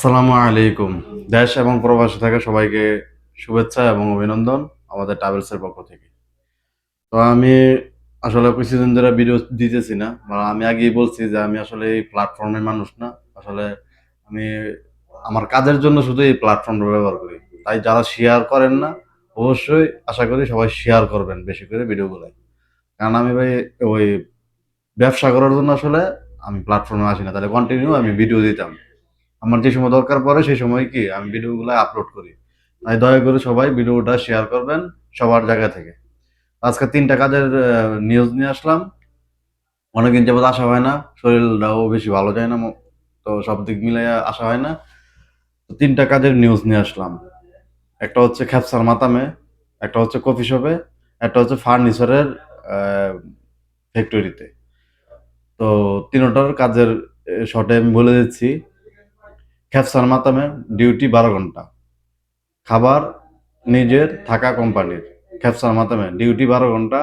আসসালামু আলাইকুম। দেশ এবং প্রবাসী থেকে সবাইকে শুভেচ্ছা এবং অভিনন্দন আমাদের ট্রাভেলসের পক্ষ থেকে। তো আমি আসলে কিছুদিন ধরে ভিডিও দিতেছি না। মানে আমি আগেই বলছি যে আমি আসলে এই প্ল্যাটফর্মের মানুষ না। আসলে আমি আমার কাজের জন্য শুধু এই প্ল্যাটফর্মটা ব্যবহার করি। তাই যারা শেয়ার করেন না, অবশ্যই আশা করি সবাই শেয়ার করবেন বেশি করে ভিডিওগুলো কারণ আমি ভাই ওই ব্যবসা করার জন্য আসলে আমি প্ল্যাটফর্মে আসি না। তাহলে কন্টিনিউ আমি ভিডিও দিতাম। আমার যে সময় দরকার পড়ে, সেই সময় কি আমি ভিডিওগুলো আপলোড করি। তাই দয়া করে সবাই ভিডিওটা শেয়ার করবেন সবার জায়গা থেকে। আজকে তিনটা কাজের নিউজ নিয়ে আসলাম। অনেকদিন যাবত আসা হয় না, শরীরটাও বেশি ভালো যায় না তো সব দিক মিলে আসা হয় না। তো তিনটা কাজের নিউজ নিয়ে আসলাম। একটা হচ্ছে খ্যাপসার মাতামে, একটা হচ্ছে কফি শপে, একটা হচ্ছে ফার্নিচারের ফ্যাক্টরিতে তো। তিনটার কাজের শর্টে আমি বলে দিচ্ছি। খ্যাপসার মাতামে ডিউটি বারো ঘণ্টা। খাবার নিজের থাকা কোম্পানির খ্যাপসার মাতামে ডিউটি বারো ঘণ্টা।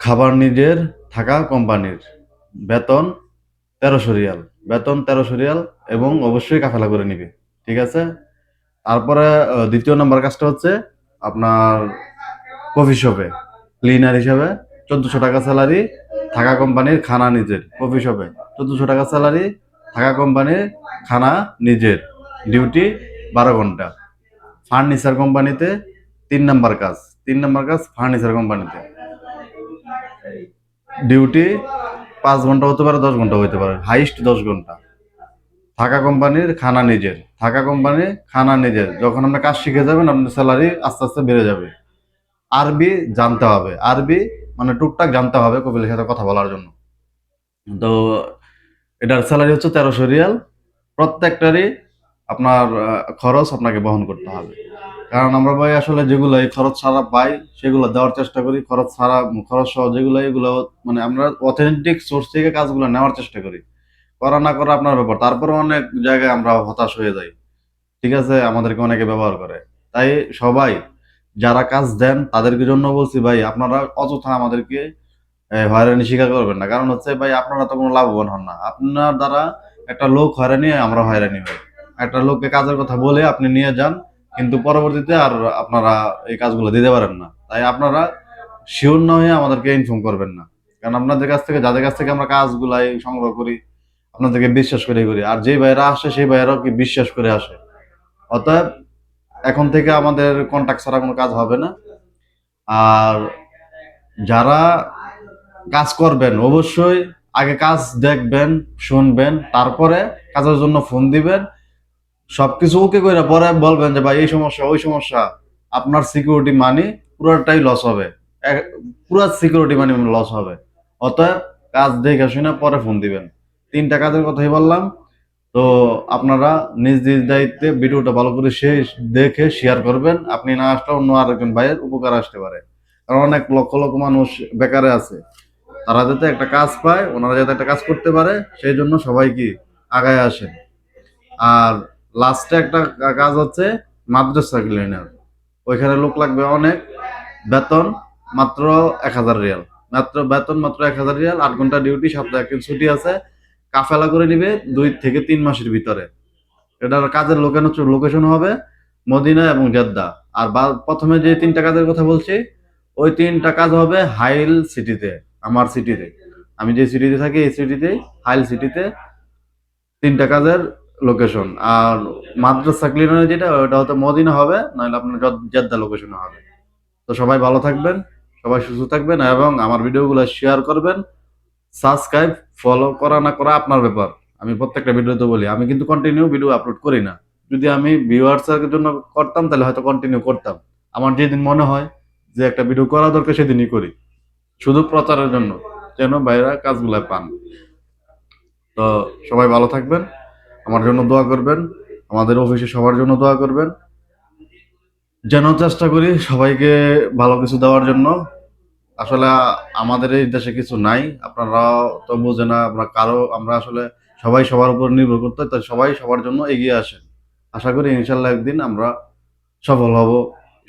খাবার নিজের থাকা কোম্পানির বেতন তেরোশো রিয়াল। বেতন তেরোশো রিয়াল এবং অবশ্যই কাফেলা করে নিবে, ঠিক আছে? তারপরে দ্বিতীয় নম্বর কাজটা হচ্ছে আপনার কফি শপে। ক্লিনার হিসাবে চোদ্দশো টাকা স্যালারি, থাকা কোম্পানির খানা নিজের কফি শপে। চোদ্দশো টাকা স্যালারি থাকা কোম্পানির খানা নিজের ডিউটি বারো ঘণ্টা। ফার্নিচার কোম্পানিতে তিন নাম্বার কাজ, তিন নাম্বার কাজ ফার্নিচার কোম্পানিতে। ডিউটি পাঁচ ঘণ্টা হতে পারে, দশ ঘণ্টা হতে পারে হাইস্ট দশ ঘণ্টা। থাকা কোম্পানির খানা নিজের থাকা কোম্পানির খানা নিজের। যখন আপনি কাজ শিখে যাবেন, আপনার স্যালারি আস্তে আস্তে বেড়ে যাবে। আরবি জানতে হবে, আরবি মানে টুকটাক জানতে হবে কপিলের সাথে কথা বলার জন্য। তো এটার স্যালারি হচ্ছে তেরোশো রিয়াল। প্রত্যেকটারই আপনার খরচ আপনাকে বহন করতে হবে। কারণ আমরা ভাই আসলে যেগুলো এই খরচ ছাড়া পাই, সেগুলো দেওয়ার চেষ্টা করি। খরচ ছাড়া, খরচ সহ যেগুলো এগুলো মানে আমরা অথেন্টিক সোর্স থেকে কাজগুলো নেওয়ার চেষ্টা করি। করা না করা আপনার ব্যাপার। তারপরে অনেক জায়গায় আমরা হতাশ হয়ে যাই। ঠিক আছে? আমাদেরকে অনেকে ব্যবহার করে। তাই সবাই যারা কাজ দেন, তাদেরকে জন্য বলছি ভাই, আপনারা অযথা আমাদেরকে হয়রানি স্বীকার করবেন না। কারণ হচ্ছে ভাই আপনারা তো কোনো লাভবান হন না। আপনার দ্বারা একটা লোক হয়রানি হয়, আমরা হয়রানি হই। একটা লোককে কাজের কথা বলে আপনি নিয়ে যান কিন্তু পরবর্তীতে আর আপনারা এই কাজগুলো দিতে পারেন না। তাই আপনারা শিওর না হয়ে আমাদেরকে ইনফর্ম করবেন না। কারণ আপনাদের কাছ থেকে যাদের কাছ থেকে আমরা কাজগুলাই সংগ্রহ করি আপনাদেরকে বিশ্বাস করে করি। আর যে ভাইয়েরা আসে সেই ভাইয়েরাও কি বিশ্বাস করে আসে? অতএব এখন থেকে আমাদের কন্ট্যাক্ট ছাড়া কোনো কাজ হবে না। আর যারা কাজ করবেন, অবশ্যই আগে কাজ দেখবেন, শুনবেন, তারপরে কাজের জন্য ফোন দিবেন। সবকিছু ওকে করে পরে বলবেন যে, ভাই, এই সমস্যা, ওই সমস্যা। আপনার সিকিউরিটি মানি পুরোটাই লস হবে। পুরো সিকিউরিটি মানি লস হবে। অতএব কাজ দেখে শুনে পরে ফোন দিবেন। তিনটা কাজের কথাই বললাম। তো আপনারা নিজ নিজ দায়িত্বে ভিডিওটা ভালো করে শেষ দেখে শেয়ার করবেন। আপনি না আসলে অন্য আরেকজন ভাইয়ের উপকার আসতে পারে। কারণ অনেক লক্ষ লক্ষ মানুষ বেকারে আছে। তারা যাতে একটা কাজ পায়, ওনারা যাতে একটা কাজ করতে পারে, সেই জন্য সবাই কি আগায় আসেন। আর লাস্টে একটা কাজ হচ্ছে মাদ্রাসা ক্লিনার ওইখানে লোক লাগবে অনেক। বেতন মাত্র এক হাজার রিয়াল। মাত্র বেতন মাত্র এক হাজার রিয়াল, আট ঘণ্টা ডিউটি সপ্তাহে একদিন ছুটি আছে। কাফেলা করে নিবে দুই থেকে তিন মাসের ভিতরে। এটার কাজের লোকেশন লোকেশন হবে মদিনা এবং জেদ্দা। আর প্রথমে যে তিনটা কাজের কথা বলছি, ওই তিনটা কাজ হবে হাইল সিটিতে। আমার সিটিতে আমি যে সিটিতে থাকি, এই সিটিতে হাইল সিটিতে তিনটা কাজের লোকেশন আর মাদ্রাসা ক্লিনার যেটা, ওটা হয়তো মদিনা হবে, নাহলে আপনার জদ- জেদ্দা লোকেশনে হবে। তো সবাই ভালো থাকবেন, সবাই সুস্থ থাকবেন, এবং আমার ভিডিওগুলো শেয়ার করবেন সাবস্ক্রাইব ফলো করা না করা আপনার ব্যাপার। আমি প্রত্যেকটা ভিডিওতে বলি, আমি কিন্তু কন্টিনিউ ভিডিও আপলোড করি না। যদি আমি ভিউয়ার্সের জন্য করতাম, তাহলে হয়তো কন্টিনিউ করতাম। আমার যেদিন মনে হয় যে একটা ভিডিও করা দরকার, সেদিনই করি। শুধু প্রচারের জন্য, যেন বাইরা কাজগুলো পান। তো সবাই ভালো থাকবেন, আমার জন্য দোয়া করবেন, আমাদের অফিসে সবার জন্য দোয়া করবেন। যেন চেষ্টা করি সবাইকে ভালো কিছু দেওয়ার জন্য। আসলে আমাদের এই দেশে কিছু নাই আপনারা তো বোঝে না, আমরা কারও, আমরা আসলে সবাই সবার উপর নির্ভর করতে তাই সবাই সবার জন্য এগিয়ে আসেন। আশা করি ইনশাল্লাহ একদিন আমরা সফল হব,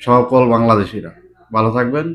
সকল বাংলাদেশিরা। ভালো থাকবেন